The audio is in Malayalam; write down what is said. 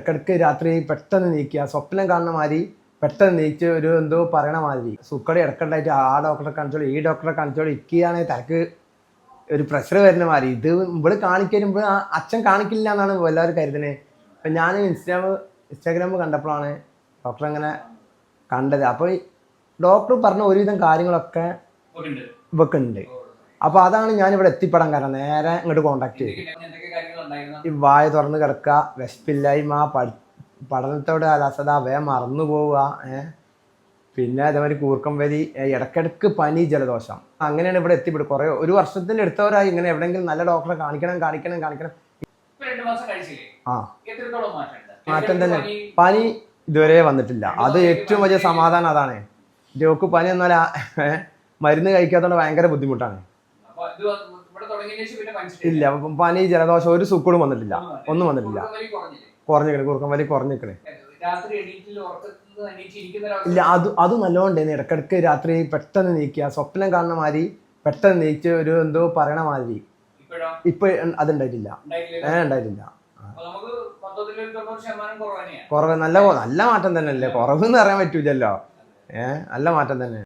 ഇടയ്ക്കിടയ്ക്ക് രാത്രി പെട്ടെന്ന് നീക്കുക. സ്വപ്നം കാണുന്ന മാതിരി പെട്ടെന്ന് നീച്ച് ഒരു എന്തോ പറയണ മാതിരി. സുക്കടി ഇടക്കണ്ടായിട്ട് ആ ഡോക്ടറെ കാണിച്ചോളൂ ഈ ഡോക്ടറെ കാണിച്ചോളൂ. ഇക്കുകയാണെങ്കിൽ തലക്ക് ഒരു പ്രഷർ വരുന്ന മാതിരി. ഇത് ഇവിടെ കാണിക്കുമ്പോൾ അച്ഛൻ കാണിക്കില്ല എന്നാണ് എല്ലാവരും കരുതുന്നത്. അപ്പം ഞാൻ ഇൻസ്റ്റാഗ്രാം ഇൻസ്റ്റാഗ്രാം കണ്ടപ്പോഴാണ് ഡോക്ടർ അങ്ങനെ കണ്ടത്. അപ്പോൾ ഡോക്ടർ പറഞ്ഞ ഒരുവിധം കാര്യങ്ങളൊക്കെ. ഇവക്കുണ്ട് അപ്പോൾ അതാണ് ഞാൻ ഇവിടെ എത്തിപ്പെടാൻ കാരണം. നേരെ ഇങ്ങോട്ട് കോണ്ടാക്ട് ചെയ്തു? ഈ വായ തുറന്ന് കിടക്കുക വിശപ്പില്ലായ്മ പഠി പഠനത്തോടെ അലസത വേ മറന്നു പോവുക ഏഹ് പിന്നെ അതേമാതിരി കൂർക്കം വരി ഇടക്കിടക്ക് പനി ജലദോഷം. അങ്ങനെയാണ് ഇവിടെ എത്തിപ്പെടും കുറേ ഒരു വർഷത്തിന്റെ എടുത്തവരായി ഇങ്ങനെ എവിടെയെങ്കിലും നല്ല ഡോക്ടറെ കാണിക്കണം കാണിക്കണം കാണിക്കണം? ആ? മാറ്റം തന്നെ. പനി? ഇതുവരെ വന്നിട്ടില്ല. അത് ഏറ്റവും വലിയ സമാധാനം അതാണ്. ജോക്ക് പനി എന്നാൽ മരുന്ന് കഴിക്കാത്തതുകൊണ്ട് ഭയങ്കര ബുദ്ധിമുട്ടാണ്. ഇല്ല പനി ജലദോഷം ഒരു സുക്കൂടും വന്നിട്ടില്ല. ഒന്നും വന്നിട്ടില്ല. കുറഞ്ഞിക്കണേ കുറുക്കം വലി കുറഞ്ഞിക്കണേ. ഇല്ല അത് അത് നല്ലോണ്ടായിരുന്നു ഇടക്കിടക്ക് രാത്രി പെട്ടെന്ന് നീക്കുക. സ്വപ്നം കാണുന്ന മാതിരി പെട്ടെന്ന് നീച്ച് ഒരു എന്തോ പറയണ മാതിരി. ഇപ്പൊ അതുണ്ടായിട്ടില്ല ഏ ഉണ്ടായിട്ടില്ല. കുറവ് നല്ല നല്ല മാറ്റം തന്നെ അല്ലേ കുറവ് എന്ന് പറയാൻ പറ്റൂലല്ലോ. ഏഹ് നല്ല മാറ്റം തന്നെ.